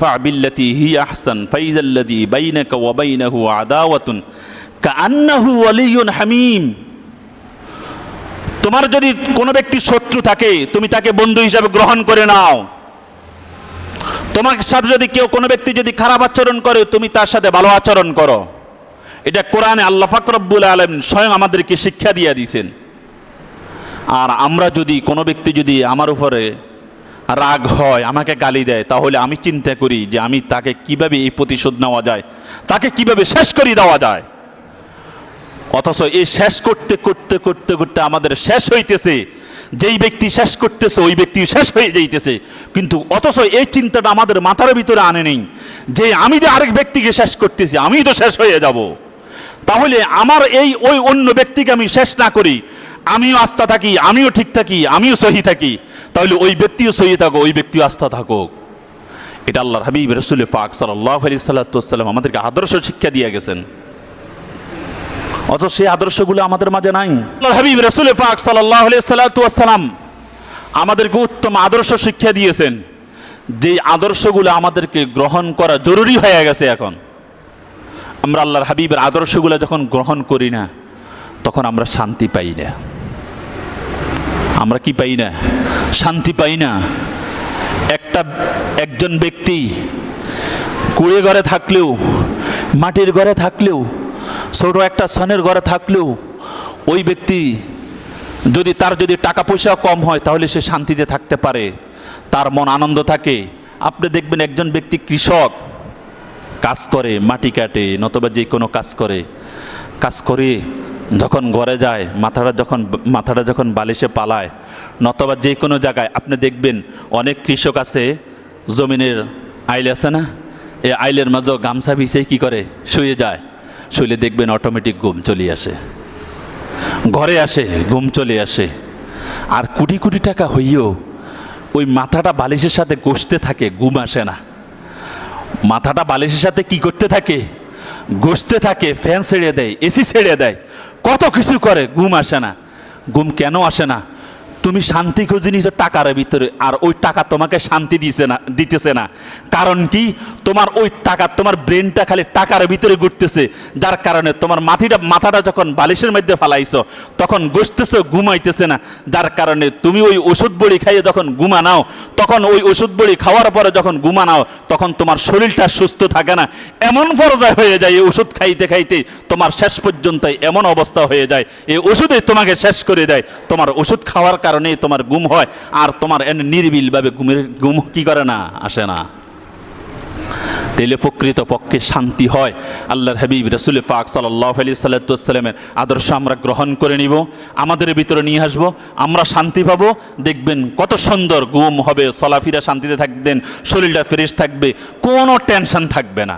ফাবিল্লাতি হি তোমার যদি কোনো ব্যক্তি শত্রু থাকে, তুমি তাকে বন্ধু হিসাবে গ্রহণ করে নাও। তোমার সাথে যদি কেউ কোনো ব্যক্তি যদি খারাপ আচরণ করে, তুমি তার সাথে ভালো আচরণ করো। এটা কোরআনে আল্লাহ ফাকরব্বুল আলম স্বয়ং আমাদেরকে শিক্ষা দিয়ে দিয়েছেন। আর আমরা যদি কোনো ব্যক্তি যদি আমার উপরে রাগ হয়, আমাকে গালি দেয়, তাহলে আমি চিন্তা করি যে আমি তাকে কীভাবে এই প্রতিশোধ নেওয়া যায়, তাকে কীভাবে শেষ করে দেওয়া যায়। অথচ এই শেষ করতে করতে করতে করতে আমাদের শেষ হইতেছে। যেই ব্যক্তি শেষ করতেছে, ওই ব্যক্তি শেষ হয়ে যাইতেছে। কিন্তু অথচ এই চিন্তাটা আমাদের মাথার ভিতরে আনে নেই যে আমি যে আরেক ব্যক্তিকে শেষ করতেছি আমি তো শেষ হয়ে যাব। তাহলে আমার এই, ওই অন্য ব্যক্তিকে আমি শেষ না করি আমিও আস্থা থাকি, আমিও ঠিক থাকি, আমিও সহি থাকি, তাহলে ওই ব্যক্তিও সহি থাকো ওই ব্যক্তিও আস্থা থাকুক। এটা আল্লাহর হাবিব, রসুল পাক সাল্লাহ আলি সাল্লাতাম আমাদেরকে আদর্শ শিক্ষা দিয়ে গেছেন। অত সেই আদর্শগুলো আমাদের মাঝে নাই। আল্লাহর হাবিব, রসুল পাক সাল্লাহ আলি সাল্লাতাম আমাদেরকে উত্তম আদর্শ শিক্ষা দিয়েছেন। যে আদর্শগুলো আমাদেরকে গ্রহণ করা জরুরি হয়ে গেছে এখন। আমরা আল্লাহর হাবিবের আদর্শগুলো যখন গ্রহণ করি না, তখন আমরা শান্তি পাই না। আমরা কি পাই না? শান্তি পাই না। একটা, একজন ব্যক্তি কুড়ে ঘরে থাকলেও, মাটির ঘরে থাকলেও, ছোট একটা সনের ঘরে থাকলেও, ওই ব্যক্তি যদি তার যদি টাকা পয়সা কম হয়, তাহলে সে শান্তিতে থাকতে পারে। তার মন আনন্দ থাকে। আপনি দেখবেন একজন ব্যক্তি কৃষক, কাজ করে, মাটি কাটে, নতবা যে কোনো কাজ করে। কাজ করে যখন ঘরে যায়, মাথাটা যখন মাথাটা যখন বালিশে পালায়, নতবা যে কোনো জায়গায়, আপনি দেখবেন অনেক কৃষক আছে, জমিনের আইল আছে না? এই আইলের মাঝেও গামছা ভিসেই কী করে? শুয়ে যায়। শুলে দেখবেন অটোমেটিক ঘুম চলে আসে। ঘরে আসে, ঘুম চলে আসে। আর কোটি কোটি টাকা হইয়েও ওই মাথাটা বালিশের সাথে গোসতে থাকে, ঘুম আসে না। মাথাটা বালিশের সাথে কি করতে থাকে? গোসতে থাকে, ফ্যান ছেড়ে দেয়, এসি ছেড়ে দেয়, কত কিছু করে, ঘুম আসে না। ঘুম কেন আসে না? তুমি শান্তি খুঁজে নিয়েছো টাকার ভিতরে, আর ওই টাকা তোমাকে শান্তি দিছে না, দিতেছে না। কারণ কি? তোমার ওই টাকা, তোমার ব্রেনটা খালি টাকার ভিতরে ঘুরতেছে। যার কারণে তোমার মাটিটা, মাথাটা যখন বালিশের মধ্যে ফালাইছো, তখন গোসতেছো ঘুমাইতেছে না। যার কারণে তুমি ওই ওষুধ বড়ি খাইয়ে যখন ঘুমানাও তখন ওই ওষুধ বড়ি খাওয়ার পরে যখন ঘুমানাও তখন তোমার শরীরটা সুস্থ থাকে না। এমন পর্যায়ে হয়ে যায়, এই ওষুধ খাইতে খাইতে তোমার শেষ পর্যন্ত এমন অবস্থা হয়ে যায়। এই ওষুধে তোমাকে শেষ করে দেয়। তোমার ওষুধ খাওয়ার কারণে তোমার ঘুম হয়, আর তোমার এন নির্বিলভাবে ঘুমের ঘুম কি করে না? আসে না। তেলে প্রকৃত পক্ষে শান্তি হয়। আল্লাহর হাবিব, রসুল পাক সাল্লাহ আলি সাল্লাতামের আদর্শ আমরা গ্রহণ করে নিব, আমাদের ভিতরে নিয়ে আসব, আমরা শান্তি পাবো। দেখবেন কত সুন্দর গুম হবে, চলাফিরা শান্তিতে থাকবেন, শরীরটা ফ্রেশ থাকবে, কোনো টেনশন থাকবে না।